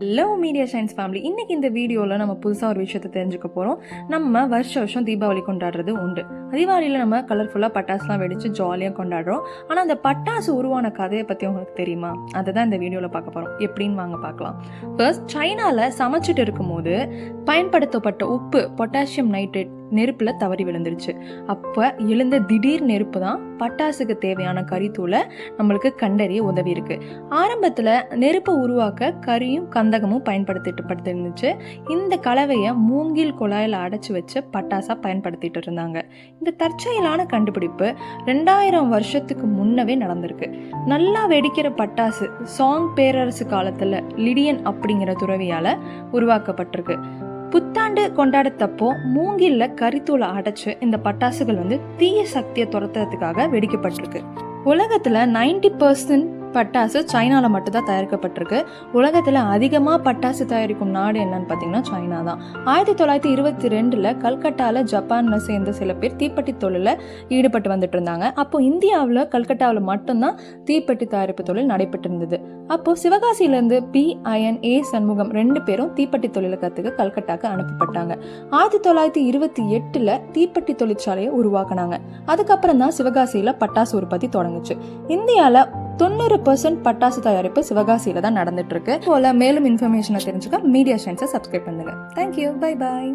Hello media science family இன்னைக்கு இந்த வீடியோவில் நம்ம புதுசாக ஒரு விஷயத்தை தெரிஞ்சுக்க போகிறோம் நம்ம வருஷ வருஷம் தீபாவளி கொண்டாடுறது உண்டு. தீபாவளியில் நம்ம கலர்ஃபுல்லாக பட்டாசுலாம் வெடித்து ஜாலியாக கொண்டாடுறோம். ஆனால் அந்த பட்டாசு உருவான கதையை பற்றி உங்களுக்கு தெரியுமா? அதை தான் இந்த வீடியோவில் பார்க்க போகிறோம் எப்படின்னு வாங்க பார்க்கலாம். ஃபர்ஸ்ட் சைனாவில் சமைச்சிட்டு இருக்கும்போது பயன்படுத்தப்பட்ட உப்பு பொட்டாசியம் நைட்ரேட் நெருப்பில் தவறி விழுந்துருச்சு. அப்போ எழுந்த திடீர் நெருப்பு தான் பட்டாசுக்கு தேவையான கரித்தூளை நம்மளுக்கு கண்டறிய உதவி இருக்குது ஆரம்பத்தில் நெருப்பை உருவாக்க கரியும் கந்தகமும் பயன்படுத்திட்டு படுத்திருந்துச்சு. இந்த கலவையை மூங்கில் குழாயில் அடைச்சி வச்சு பட்டாசாக பயன்படுத்திட்டு இருந்தாங்க. இந்த தற்செயலான கண்டுபிடிப்பு ரெண்டாயிரம் வருஷத்துக்கு முன்னவே நடந்திருக்கு. நல்லா வெடிக்கிற பட்டாசு சாங் பேரரசு காலத்தில் லிடியன் அப்படிங்கிற துறவியால் உருவாக்கப்பட்டிருக்கு. புத்தாண்டு கொண்டாடத்தப்போ மூங்கில்ல கரித்தூளை அடைச்சு இந்த பட்டாசுகள் வந்து தீய சக்தியை துரத்துறதுக்காக வெடிக்கப்பட்டிருக்கு. உலகத்துல 90% பர்சன்ட் பட்டாசு சைனாவில் மட்டும்தான் தயாரிக்கப்பட்டிருக்கு. உலகத்தில் அதிகமாக பட்டாசு தயாரிக்கும் நாடு என்னன்னு பார்த்தீங்கன்னா சைனா தான். ஆயிரத்தி தொள்ளாயிரத்தி இருபத்தி ரெண்டில் கல்கட்டாவில் ஜப்பானில் சேர்ந்த சில பேர் தீப்பெட்டி தொழிலில் ஈடுபட்டு வந்துட்டு இருந்தாங்க. அப்போ இந்தியாவில் கல்கட்டாவில் மட்டும்தான் தீப்பெட்டி தயாரிப்பு தொழில் நடைபெற்று இருந்தது அப்போ சிவகாசியிலேருந்து பி அயன் ஏ சண்முகம் ரெண்டு பேரும் தீப்பெட்டி தொழிலை கற்றுக்க கல்கட்டாக்கு அனுப்பப்பட்டாங்க. ஆயிரத்தி தொள்ளாயிரத்தி இருபத்தி எட்டில் தீப்பெட்டி தொழிற்சாலையை உருவாக்குனாங்க. அதுக்கப்புறம் தான் சிவகாசியில் பட்டாசு உற்பத்தி தொடங்குச்சு. இந்தியாவில் தொண்ணூறு பர்சன்ட் பட்டாசு தயாரிப்பு சிவகாசியில் தான் நடந்துட்டு இருக்கு. போல மேலும் இன்ஃபர்மேஷனை தெரிஞ்சுக்க மீடியா சயின்ஸை சப்ஸ்கிரைப் பண்ணுங்க. Thank you bye bye